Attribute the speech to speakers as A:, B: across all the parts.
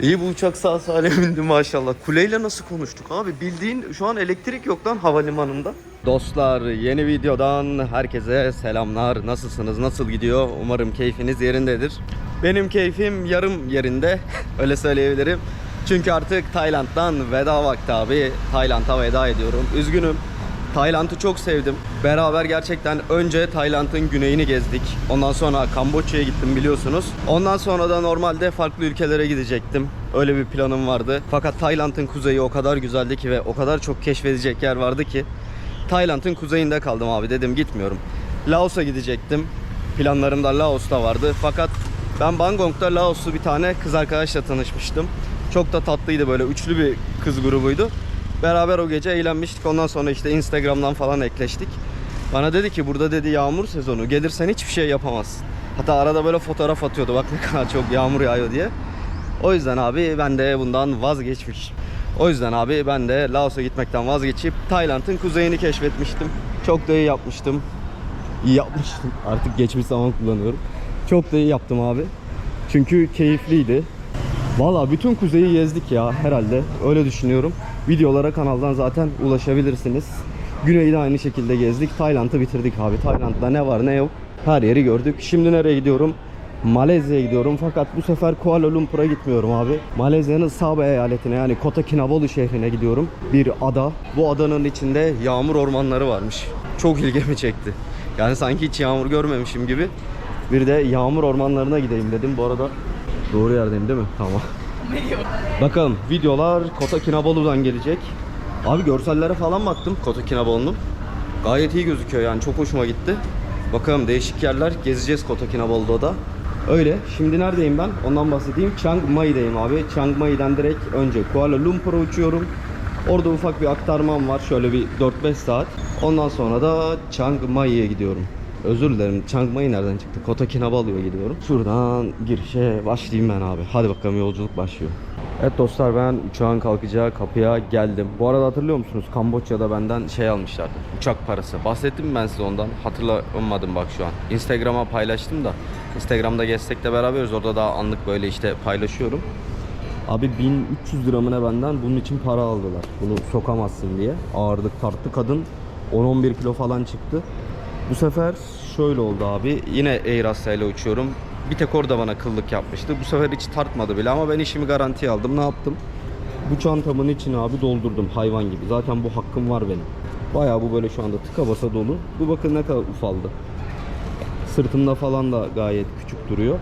A: İyi bu uçak sağ salim indi maşallah. Kuleyle nasıl konuştuk abi? Bildiğin şu an elektrik yok lan havalimanında. Dostlar yeni videodan herkese selamlar. Nasılsınız? Nasıl gidiyor? Umarım keyfiniz yerindedir. Benim keyfim yarım yerinde. Öyle söyleyebilirim. Çünkü artık Tayland'dan veda vakti abi. Tayland'a veda ediyorum. Üzgünüm. Tayland'ı çok sevdim. Beraber gerçekten önce Tayland'ın güneyini gezdik. Ondan sonra Kamboçya'ya gittim biliyorsunuz. Ondan sonra da normalde farklı ülkelere gidecektim. Öyle bir planım vardı. Fakat Tayland'ın kuzeyi o kadar güzeldi ki ve o kadar çok keşfedecek yer vardı ki Tayland'ın kuzeyinde kaldım abi dedim gitmiyorum. Laos'a gidecektim. Planlarımda Laos'ta vardı. Fakat ben Bangkok'ta Laoslu bir tane kız arkadaşla tanışmıştım. Çok da tatlıydı böyle üçlü bir kız grubuydu. Beraber o gece eğlenmiştik. Ondan sonra işte Instagram'dan falan ekleştik. Bana dedi ki burada dedi yağmur sezonu. Gelirsen hiçbir şey yapamazsın. Hatta arada böyle fotoğraf atıyordu. Bak ne kadar çok yağmur yağıyor diye. O yüzden abi ben de bundan vazgeçmiş. O yüzden abi ben de Laos'a gitmekten vazgeçip Tayland'ın kuzeyini keşfetmiştim. Çok da iyi yapmıştım. İyi yapmıştım. Artık geçmiş zaman kullanıyorum. Çok da iyi yaptım abi. Çünkü keyifliydi. Valla bütün kuzeyi gezdik ya herhalde. Öyle düşünüyorum. Videolara kanaldan zaten ulaşabilirsiniz. Güney'i de aynı şekilde gezdik. Tayland'ı bitirdik abi. Tayland'da ne var ne yok. Her yeri gördük. Şimdi nereye gidiyorum? Malezya'ya gidiyorum fakat bu sefer Kuala Lumpur'a gitmiyorum abi. Malezya'nın Sabah eyaletine yani Kota Kinabalu şehrine gidiyorum. Bir ada. Bu adanın içinde yağmur ormanları varmış. Çok ilgimi çekti. Yani sanki hiç yağmur görmemişim gibi. Bir de yağmur ormanlarına gideyim dedim. Bu arada doğru yerdeyim değil mi? Tamam. Bakalım videolar Kota Kinabalu'dan gelecek. Abi görsellere falan baktım Kota Kinabalu'nun. Gayet iyi gözüküyor yani çok hoşuma gitti. Bakalım değişik yerler gezeceğiz Kota Kinabalu'da da. Öyle. Şimdi neredeyim ben? Ondan bahsedeyim. Chiang Mai'deyim abi. Chiang Mai'den direkt önce Kuala Lumpur'a uçuyorum. Orada ufak bir aktarmam var. Şöyle bir 4-5 saat. Ondan sonra da Chiang Mai'ye gidiyorum. Özür dilerim. Chiang Mai nereden çıktı? Kota Kinabalu'ya gidiyorum. Şuradan girişe başlayayım ben abi. Hadi bakalım yolculuk başlıyor. Evet dostlar ben uçağın kalkacağı kapıya geldim. Bu arada hatırlıyor musunuz? Kamboçya'da benden şey almışlardı. Uçak parası. Bahsettim mi ben size ondan? Hatırlamadım bak şu an. Instagram'a paylaştım da. Instagram'da gezsek de beraberiz. Orada daha anlık böyle işte paylaşıyorum. Abi 1300 lira mı ne benden bunun için para aldılar. Bunu sokamazsın diye. Ağırlık tarttı. Kadın 10-11 kilo falan çıktı. Bu sefer şöyle oldu abi. Yine Air Asya ile uçuyorum. Bir tek orada bana kıllık yapmıştı. Bu sefer hiç tartmadı bile ama ben işimi garantiye aldım. Ne yaptım? Bu çantamın içine abi doldurdum hayvan gibi. Zaten bu hakkım var benim. Bayağı bu böyle şu anda tıka basa dolu. Bu bakın ne kadar ufaldı. Sırtımda falan da gayet küçük duruyor.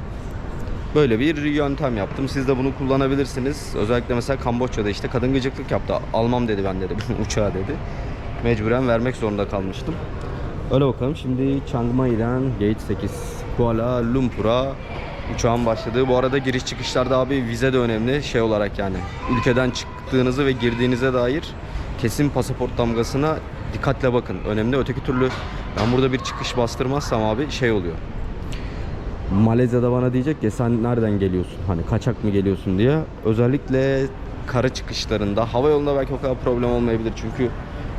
A: Böyle bir yöntem yaptım. Siz de bunu kullanabilirsiniz. Özellikle mesela Kamboçya'da işte kadın gıcıklık yaptı. Almam dedi ben dedi. Uçağa dedi. Mecburen vermek zorunda kalmıştım. Öyle bakalım. Şimdi Chiang Mai'den Gate 8 Kuala Lumpur'a uçağın başladığı. Bu arada giriş çıkışlarda abi vize de önemli şey olarak yani. Ülkeden çıktığınızı ve girdiğinize dair kesin pasaport damgasına dikkatle bakın. Önemli. Öteki türlü ben burada bir çıkış bastırmazsam abi şey oluyor. Malezya'da bana diyecek ki sen nereden geliyorsun? Hani kaçak mı geliyorsun diye. Özellikle kara çıkışlarında hava yolunda belki o kadar problem olmayabilir çünkü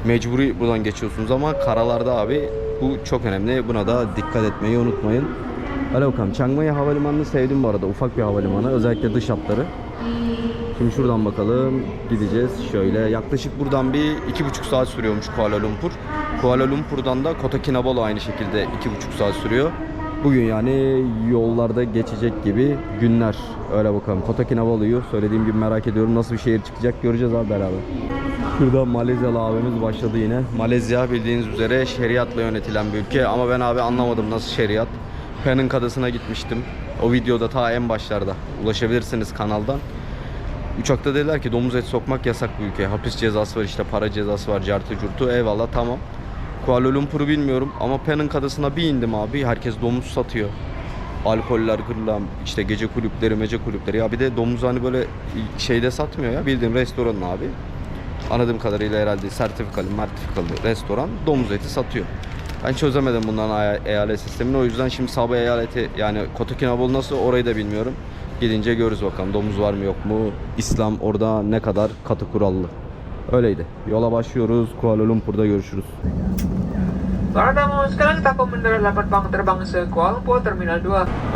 A: mecburi buradan geçiyorsunuz ama karalarda abi bu çok önemli. Buna da dikkat etmeyi unutmayın. Hadi bakalım. Chiang Mai Havalimanı'nı sevdim bu arada. Ufak bir havalimanı. Özellikle dış hatları. Şimdi şuradan bakalım. Gideceğiz. Şöyle yaklaşık buradan bir iki buçuk saat sürüyormuş Kuala Lumpur. Kuala Lumpur'dan da Kota Kinabalu aynı şekilde iki buçuk saat sürüyor. Bugün yani yollarda geçecek gibi günler. Öyle bakalım. Kota Kinabalu'yu söylediğim gibi merak ediyorum. Nasıl bir şehir çıkacak göreceğiz abi beraber. Şurada Malezyalı abimiz başladı yine. Malezya bildiğiniz üzere şeriatla yönetilen bir ülke ama ben abi anlamadım nasıl şeriat. Penang adasına gitmiştim. O videoda ta en başlarda ulaşabilirsiniz kanaldan. Uçakta dediler ki domuz eti sokmak yasak bu ülkeye. Hapis cezası var işte para cezası var cartı curtu eyvallah tamam. Kuala Lumpur'u bilmiyorum ama Penang adasına bir indim abi. Herkes domuz satıyor. Alkoller kırılan işte gece kulüpleri mece kulüpleri. Ya bir de domuz hani böyle şeyde satmıyor ya bildiğin restoranın abi. Anladığım kadarıyla herhalde sertifikalı mertifikalı restoran domuz eti satıyor. Ben çözemedim bundan eyalet sistemini. O yüzden şimdi Sabah eyaleti yani Kota Kinabalu nasıl orayı da bilmiyorum. Gidince görürüz bakalım domuz var mı yok mu? İslam orada ne kadar katı kurallı. Öyleydi. Yola başlıyoruz. Kuala Lumpur'da görüşürüz.
B: Sekarang kita akan mendarat bang terbang ke Kuala Lumpur Terminal 2.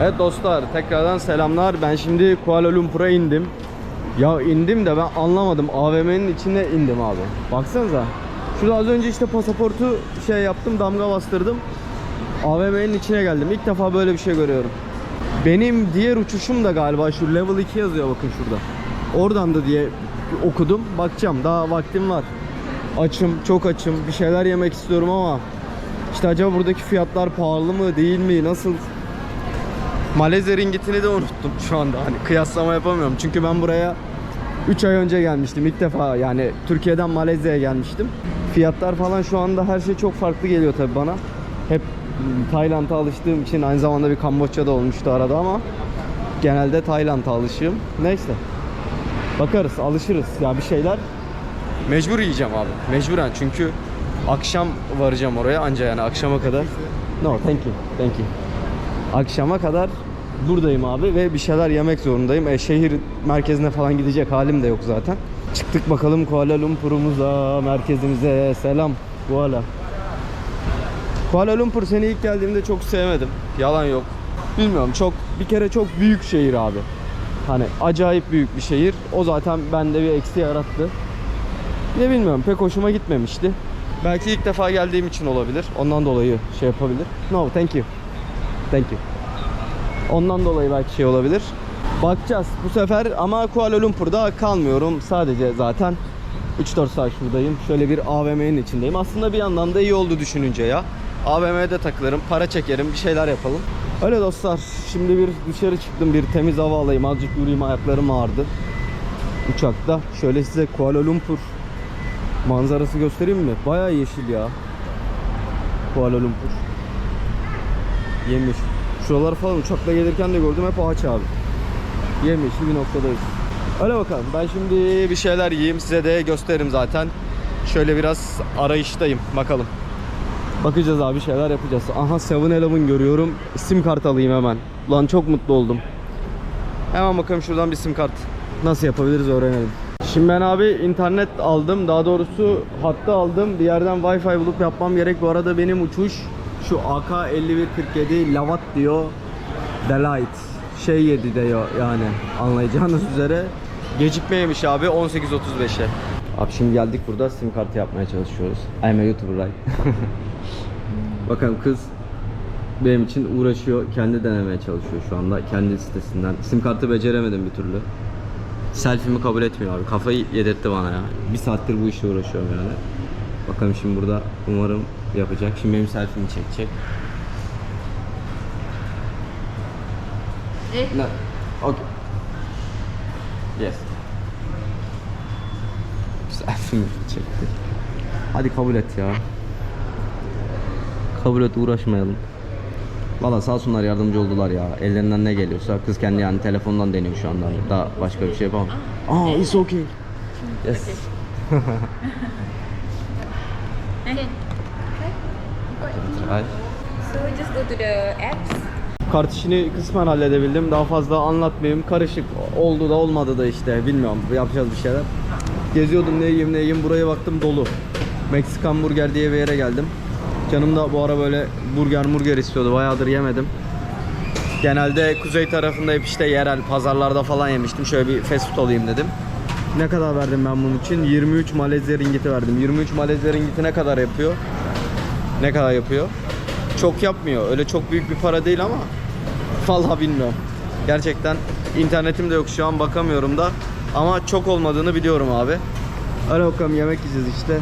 A: Evet dostlar tekrardan selamlar. Ben şimdi Kuala Lumpur'a indim. Ya indim de ben anlamadım. AVM'nin içine indim abi. Baksanıza. Şurada az önce işte pasaportu şey yaptım, damga bastırdım. AVM'nin içine geldim. İlk defa böyle bir şey görüyorum. Benim diğer uçuşum da galiba şu level 2 yazıyor bakın şurada. Oradan da diye okudum. Bakacağım. Daha vaktim var. Açım, çok açım. Bir şeyler yemek istiyorum ama işte acaba buradaki fiyatlar pahalı mı, değil mi? Nasıl? Malezya ringitini de unuttum şu anda. Hani kıyaslama yapamıyorum. Çünkü ben buraya 3 ay önce gelmiştim. İlk defa yani Türkiye'den Malezya'ya gelmiştim. Fiyatlar falan şu anda her şey çok farklı geliyor tabii bana. Hep Tayland'a alıştığım için aynı zamanda bir Kamboçya'da olmuştu arada ama genelde Tayland'a alışığım. Neyse. Bakarız, alışırız. Ya bir şeyler mecbur yiyeceğim abi. Mecburen çünkü akşam varacağım oraya anca yani akşama kadar. No, thank you. Thank you. Akşama kadar buradayım abi ve bir şeyler yemek zorundayım. E, şehir merkezine falan gidecek halim de yok zaten. Çıktık bakalım Kuala Lumpur'umuza, merkezimize. Selam Kuala. Kuala Lumpur seni ilk geldiğimde çok sevmedim. Yalan yok. Bilmiyorum çok bir kere çok büyük şehir abi. Hani acayip büyük bir şehir. O zaten bende bir eksi yarattı. Ne bilmiyorum pek hoşuma gitmemişti. Belki ilk defa geldiğim için olabilir. Ondan dolayı şey yapabilir. No, thank you. Thank you. Ondan dolayı belki şey olabilir. Bakacağız bu sefer ama Kuala Lumpur'da kalmıyorum. Sadece zaten 3-4 saat şuradayım. Şöyle bir AVM'nin içindeyim. Aslında bir yandan da iyi oldu düşününce ya. AVM'de takılırım, para çekerim, bir şeyler yapalım. Öyle dostlar. Şimdi bir dışarı çıktım. Bir temiz hava alayım. Azıcık yürüyeyim. Ayaklarım ağrıdı. Uçakta. Şöyle size Kuala Lumpur manzarası göstereyim mi? Bayağı yeşil ya. Kuala Lumpur. Yemiş. Şuralar falan uçakla gelirken de gördüm hep ağaç abi. Yemyeşil bir noktadayız. Öyle bakalım. Ben şimdi bir şeyler yiyeyim. Size de gösteririm zaten. Şöyle biraz arayıştayım. Bakalım. Bakacağız abi şeyler yapacağız. Aha 7-Eleven görüyorum. Sim kart alayım hemen. Lan çok mutlu oldum. Hemen bakalım şuradan bir sim kart. Nasıl yapabiliriz öğrenelim. Şimdi ben abi internet aldım. Daha doğrusu hatta aldım. Bir yerden Wi-Fi bulup yapmam gerek. Bu arada benim uçuş şu AK5147 Lavat diyor. Delight. Şey yedi diyor yani anlayacağınız üzere. Gecikmeymiş abi 18.35'e. Abi şimdi geldik burada sim kartı yapmaya çalışıyoruz. I'm a YouTuber right? Bakalım kız benim için uğraşıyor. Kendi denemeye çalışıyor şu anda. Kendi sitesinden. Sim kartı beceremedim bir türlü. Selfie'mi kabul etmiyor abi. Kafayı yedirtti bana ya. Bir saattir bu işle uğraşıyorum yani. Bakalım şimdi burada umarım yapacak. Şimdi benim selfie'mi çekecek.
C: Eh,
A: No. Okay. Yes. Selfie'mi çekti. Hadi kabul et ya. Kabul et uğraşmayalım. Valla sağ olsunlar yardımcı oldular ya. Ellerinden ne geliyorsa kız kendi yani telefondan deniyor şu anda. Daha başka bir şey yapamam. Aa, it's okay. Yes.
C: okay.
A: Right.
C: So just go to the apps.
A: Kart işini kısmen halledebildim. Daha fazla anlatmayayım. Karışık oldu da olmadı da işte bilmiyorum. Yapacağız bir şeyler. Geziyordum ne yiyeyim ne yiyeyim. Buraya baktım dolu. Meksikan burger diye bir yere geldim. Canım da bu ara böyle burger murger istiyordu. Bayağıdır yemedim. Genelde kuzey tarafında hep işte yerel pazarlarda falan yemiştim. Şöyle bir fast food alayım dedim. Ne kadar verdim ben bunun için? 23 Malezya ringgiti verdim. 23 Malezya ringgiti ne kadar yapıyor? Ne kadar yapıyor? Çok yapmıyor. Öyle çok büyük bir para değil ama vallahi bilmiyorum. Gerçekten internetim de yok şu an bakamıyorum da ama çok olmadığını biliyorum abi. Öyle bakalım yemek yiyeceğiz işte.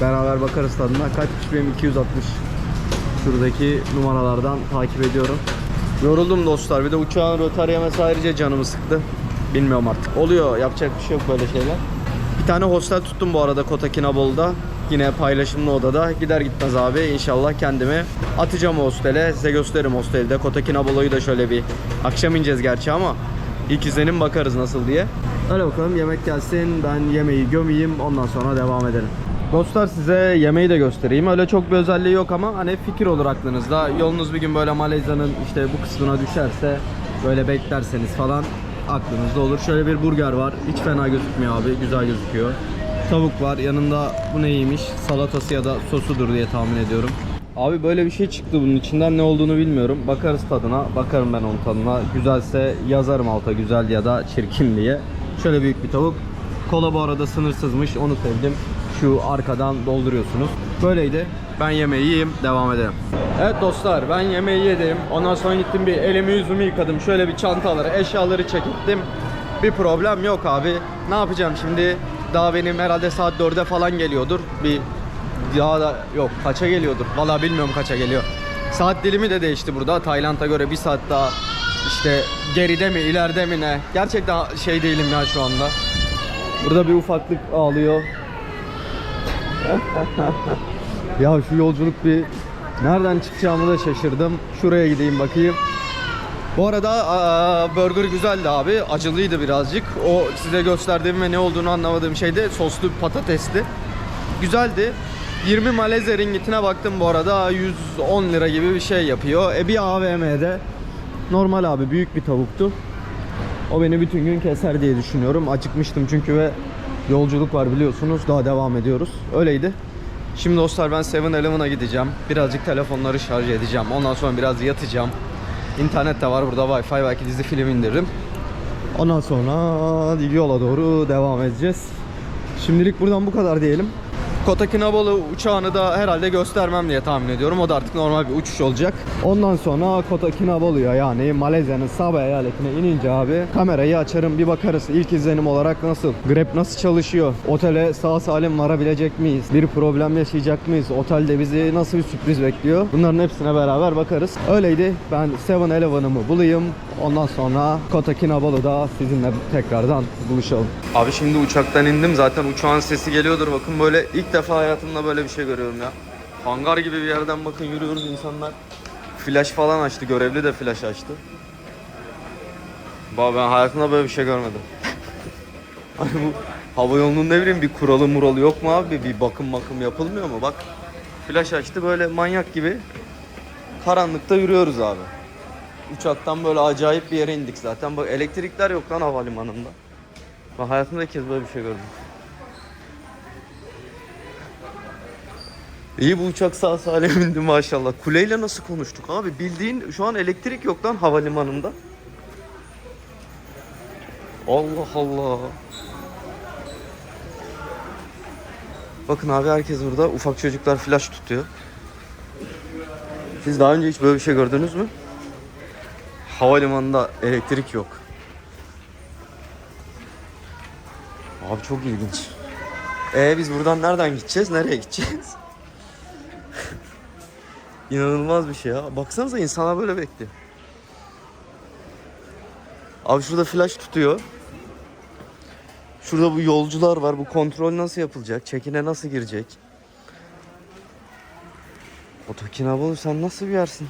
A: Beraber bakarız tadına. Kaçmış benim 260. Şuradaki numaralardan takip ediyorum. Yoruldum dostlar. Bir de uçağın rötar yemesi ayrıca canımı sıktı. Bilmiyorum artık. Oluyor. Yapacak bir şey yok böyle şeyler. Bir tane hostel tuttum bu arada Kota Kinabalu'da. Yine paylaşımlı odada. Gider gitmez abi inşallah kendimi atacağım o hostele. Size gösteririm hostelde. Kota Kinabalu'yu da şöyle bir akşam ineceğiz gerçi ama ilk izlenim bakarız nasıl diye. Öyle bakalım yemek gelsin. Ben yemeği gömeyim. Ondan sonra devam edelim. Dostlar size yemeği de göstereyim. Öyle çok bir özelliği yok ama hani fikir olur aklınızda. Yolunuz bir gün böyle Malezya'nın işte bu kısmına düşerse böyle beklerseniz falan aklınızda olur. Şöyle bir burger var. Hiç fena gözükmüyor abi. Güzel gözüküyor. Tavuk var. Yanında bu neymiş? Salatası ya da sosudur diye tahmin ediyorum. Abi böyle bir şey çıktı bunun içinden ne olduğunu bilmiyorum. Bakarız tadına. Bakarım ben onun tadına. Güzelse yazarım alta güzel ya da çirkin diye. Şöyle büyük bir tavuk. Kola bu arada sınırsızmış. Onu sevdim. Şu arkadan dolduruyorsunuz. Böyleydi. Ben yemeği yiyeyim, devam edelim. Evet dostlar, ben yemeği yedim. Ondan sonra gittim bir elimi yüzümü yıkadım. Şöyle bir çantaları, eşyaları çekittim. Bir problem yok abi. Ne yapacağım şimdi? Daha benim herhalde saat 4'e falan geliyordur. Bir daha da yok kaça geliyordur. Vallahi bilmiyorum kaça geliyor. Saat dilimi de değişti burada. Tayland'a göre bir saat daha işte geride mi ileride mi ne? Gerçekten şey değilim ya şu anda. Burada bir ufaklık ağlıyor. ya şu yolculuk bir nereden çıkacağımı da şaşırdım. Şuraya gideyim bakayım. Bu arada aa, burger güzeldi abi. Acılıydı birazcık. O size gösterdiğim ve ne olduğunu anlamadığım şey de soslu patatesti. Güzeldi. 20 Malezya ringitine baktım bu arada. 110 lira gibi bir şey yapıyor. E bir AVM'de normal abi büyük bir tavuktu. O beni bütün gün keser diye düşünüyorum. Acıkmıştım çünkü ve yolculuk var biliyorsunuz. Daha devam ediyoruz. Öyleydi. Şimdi dostlar ben 7-Eleven'a gideceğim. Birazcık telefonları şarj edeceğim. Ondan sonra biraz yatacağım. İnternet de var burada Wi-Fi belki dizi film indiririm. Ondan sonra yola doğru devam edeceğiz. Şimdilik buradan bu kadar diyelim. Kota Kinabalu uçağını da herhalde göstermem diye tahmin ediyorum. O da artık normal bir uçuş olacak. Ondan sonra Kota Kinabalu'ya yani Malezya'nın Sabah eyaletine inince abi kamerayı açarım bir bakarız. İlk izlenim olarak nasıl? Grab nasıl çalışıyor? Otele sağ salim varabilecek miyiz? Bir problem yaşayacak mıyız? Otelde bizi nasıl bir sürpriz bekliyor? Bunların hepsine beraber bakarız. Öyleydi. Ben 7-Eleven'ımı bulayım. Ondan sonra Kota Kinabalu'da sizinle tekrardan buluşalım. Abi şimdi uçaktan indim. Zaten uçağın sesi geliyordur. Bakın böyle ilk defa hayatımda böyle bir şey görüyorum ya. Hangar gibi bir yerden bakın yürüyoruz insanlar. Flash falan açtı. Görevli de flash açtı. Baba ben hayatımda böyle bir şey görmedim. Hani bu hava yolunun ne bileyim bir kuralı muralı yok mu abi? Bir bakım bakım yapılmıyor mu? Bak flash açtı böyle manyak gibi karanlıkta yürüyoruz abi. Uçaktan böyle acayip bir yere indik zaten. Bak elektrikler yok lan havalimanında. Ben hayatımda ilk kez böyle bir şey gördüm. İyi bu uçak sağ salim indi maşallah. Kuleyle nasıl konuştuk abi? Bildiğin şu an elektrik yok lan havalimanında. Allah Allah. Bakın abi herkes burada. Ufak çocuklar flash tutuyor. Siz daha önce hiç böyle bir şey gördünüz mü? Havalimanında elektrik yok. Abi çok ilginç. Ee biz buradan nereden gideceğiz? Nereye gideceğiz? İnanılmaz bir şey ya. Baksanıza insanlar böyle bekliyor. Abi şurada flash tutuyor. Şurada bu yolcular var. Bu kontrol nasıl yapılacak? Çekine nasıl girecek? Otokinabalı sen nasıl bir yersin?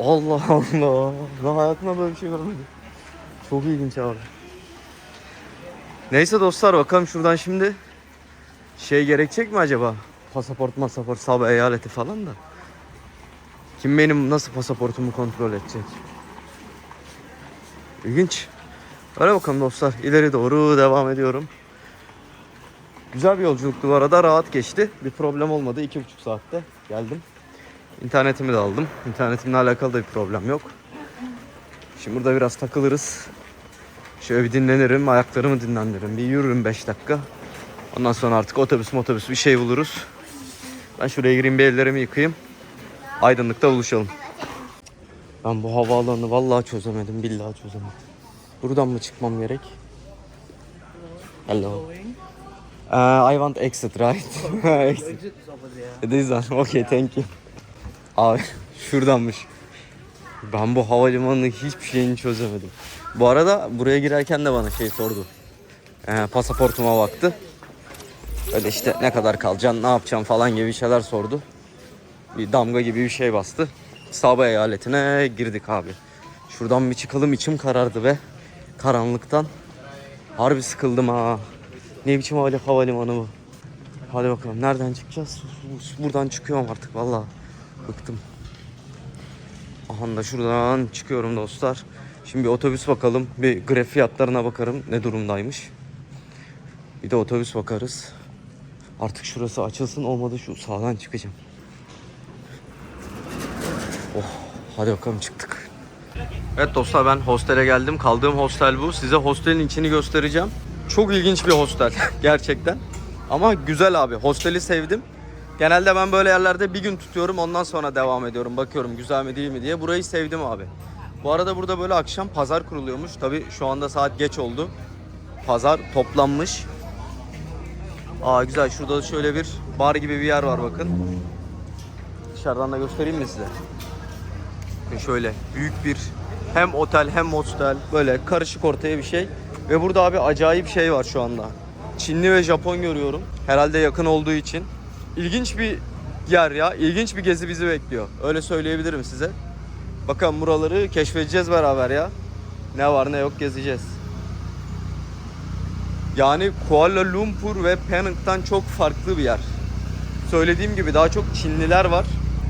A: Allah Allah. Ben hayatımda böyle bir şey görmedim. Çok ilginç abi. Neyse dostlar bakalım şuradan şimdi şey gerekecek mi acaba? Pasaport masaport sabah eyaleti falan da. Kim benim nasıl pasaportumu kontrol edecek? İlginç. Öyle bakalım dostlar. İleri doğru devam ediyorum. Güzel bir yolculuktu bu arada. Rahat geçti. Bir problem olmadı. iki buçuk saatte geldim. İnternetimi de aldım. İnternetimle alakalı da bir problem yok. Şimdi burada biraz takılırız. Şöyle bir dinlenirim. Ayaklarımı dinlendiririm. Bir yürürüm 5 dakika. Ondan sonra artık otobüs otobüs bir şey buluruz. Ben şuraya gireyim bir ellerimi yıkayayım. Aydınlıkta buluşalım. Ben bu havaalanını vallahi çözemedim. Billahi çözemedim. Buradan mı çıkmam gerek? Hello. Uh, I want exit, right? exit. This one. Okay, thank you. Abi şuradanmış. Ben bu havalimanının hiçbir şeyini çözemedim. Bu arada buraya girerken de bana şey sordu. Ee, pasaportuma baktı. Öyle işte ne kadar kalacaksın, ne yapacaksın falan gibi şeyler sordu. Bir damga gibi bir şey bastı. Sabah eyaletine girdik abi. Şuradan bir çıkalım içim karardı be. Karanlıktan. Harbi sıkıldım ha. Ne biçim hava havalimanı bu. Hadi bakalım nereden çıkacağız? Buradan çıkıyorum artık valla. Bıktım. Aha da şuradan çıkıyorum dostlar. Şimdi bir otobüs bakalım. Bir gref fiyatlarına bakarım ne durumdaymış. Bir de otobüs bakarız. Artık şurası açılsın olmadı şu sağdan çıkacağım. Oh hadi bakalım çıktık. Evet dostlar ben hostele geldim. Kaldığım hostel bu. Size hostelin içini göstereceğim. Çok ilginç bir hostel gerçekten. Ama güzel abi. Hosteli sevdim. Genelde ben böyle yerlerde bir gün tutuyorum ondan sonra devam ediyorum. Bakıyorum güzel mi değil mi diye. Burayı sevdim abi. Bu arada burada böyle akşam pazar kuruluyormuş. Tabi şu anda saat geç oldu. Pazar toplanmış. Aa güzel. Şurada da şöyle bir bar gibi bir yer var bakın. Dışarıdan da göstereyim mi size? Şöyle büyük bir hem otel hem hostel böyle karışık ortaya bir şey. Ve burada abi acayip şey var şu anda. Çinli ve Japon görüyorum. Herhalde yakın olduğu için. İlginç bir yer ya. İlginç bir gezi bizi bekliyor. Öyle söyleyebilirim size. Bakalım buraları keşfedeceğiz beraber ya. Ne var ne yok gezeceğiz. Yani Kuala Lumpur ve Penang'dan çok farklı bir yer. Söylediğim gibi daha çok Çinliler var.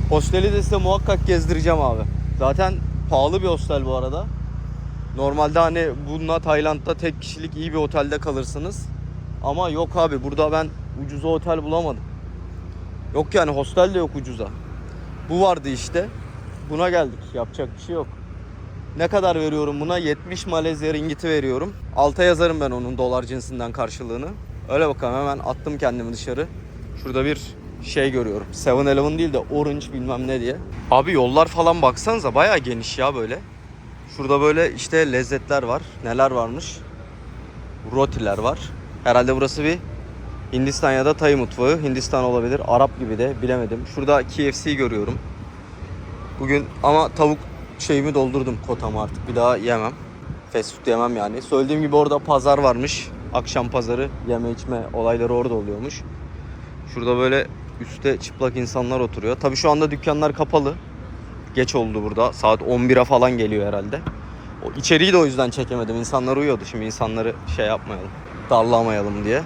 A: Hosteli de size muhakkak gezdireceğim abi. Zaten pahalı bir hostel bu arada. Normalde hani bununla Tayland'da tek kişilik iyi bir otelde kalırsınız. Ama yok abi burada ben ucuza otel bulamadım. Yok yani hostel de yok ucuza. Bu vardı işte. Buna geldik. Yapacak bir şey yok. Ne kadar veriyorum buna? 70 Malezya ringgiti veriyorum. Alta yazarım ben onun dolar cinsinden karşılığını. Öyle bakalım hemen attım kendimi dışarı. Şurada bir şey görüyorum. 7-Eleven değil de Orange bilmem ne diye. Abi yollar falan baksanıza bayağı geniş ya böyle. Şurada böyle işte lezzetler var. Neler varmış? Rotiler var. Herhalde burası bir Hindistan ya da Tay mutfağı. Hindistan olabilir. Arap gibi de bilemedim. Şurada KFC görüyorum. Bugün ama tavuk şeyimi doldurdum kotamı artık. Bir daha yemem. Fast food yemem yani. Söylediğim gibi orada pazar varmış. Akşam pazarı yeme içme olayları orada oluyormuş. Şurada böyle üstte çıplak insanlar oturuyor. Tabii şu anda dükkanlar kapalı. Geç oldu burada. Saat 11'e falan geliyor herhalde. O içeriği de o yüzden çekemedim. İnsanlar uyuyordu. Şimdi insanları şey yapmayalım. Darlamayalım diye.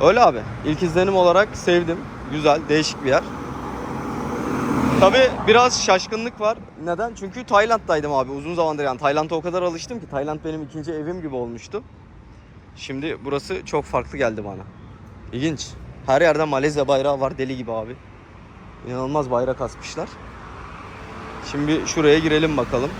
A: Öyle abi. İlk izlenim olarak sevdim. Güzel, değişik bir yer. Tabi biraz şaşkınlık var. Neden? Çünkü Tayland'daydım abi uzun zamandır yani. Tayland'a o kadar alıştım ki Tayland benim ikinci evim gibi olmuştu. Şimdi burası çok farklı geldi bana. İlginç. Her yerde Malezya bayrağı var deli gibi abi. İnanılmaz bayrak asmışlar. Şimdi şuraya girelim bakalım.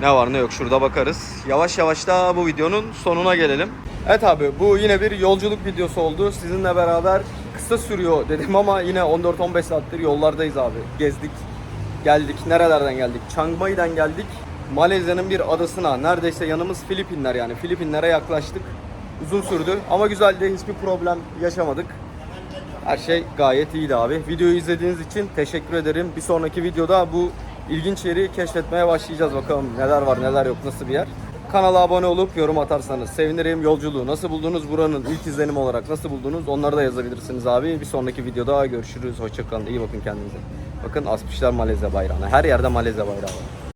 A: Ne var ne yok şurada bakarız. Yavaş yavaş da bu videonun sonuna gelelim. Evet abi bu yine bir yolculuk videosu oldu. Sizinle beraber kısa sürüyor dedim ama yine 14-15 saattir yollardayız abi. Gezdik, geldik. Nerelerden geldik? Chiang Mai'den geldik. Malezya'nın bir adasına. Neredeyse yanımız Filipinler yani. Filipinlere yaklaştık. Uzun sürdü ama güzeldi. Hiçbir problem yaşamadık. Her şey gayet iyiydi abi. Videoyu izlediğiniz için teşekkür ederim. Bir sonraki videoda bu ilginç yeri keşfetmeye başlayacağız. Bakalım neler var neler yok nasıl bir yer. Kanala abone olup yorum atarsanız sevinirim. Yolculuğu nasıl buldunuz? Buranın ilk izlenim olarak nasıl buldunuz? Onları da yazabilirsiniz abi. Bir sonraki videoda görüşürüz. Hoşçakalın. İyi bakın kendinize. Bakın asmışlar Malezya bayrağına. Her yerde Malezya bayrağı var.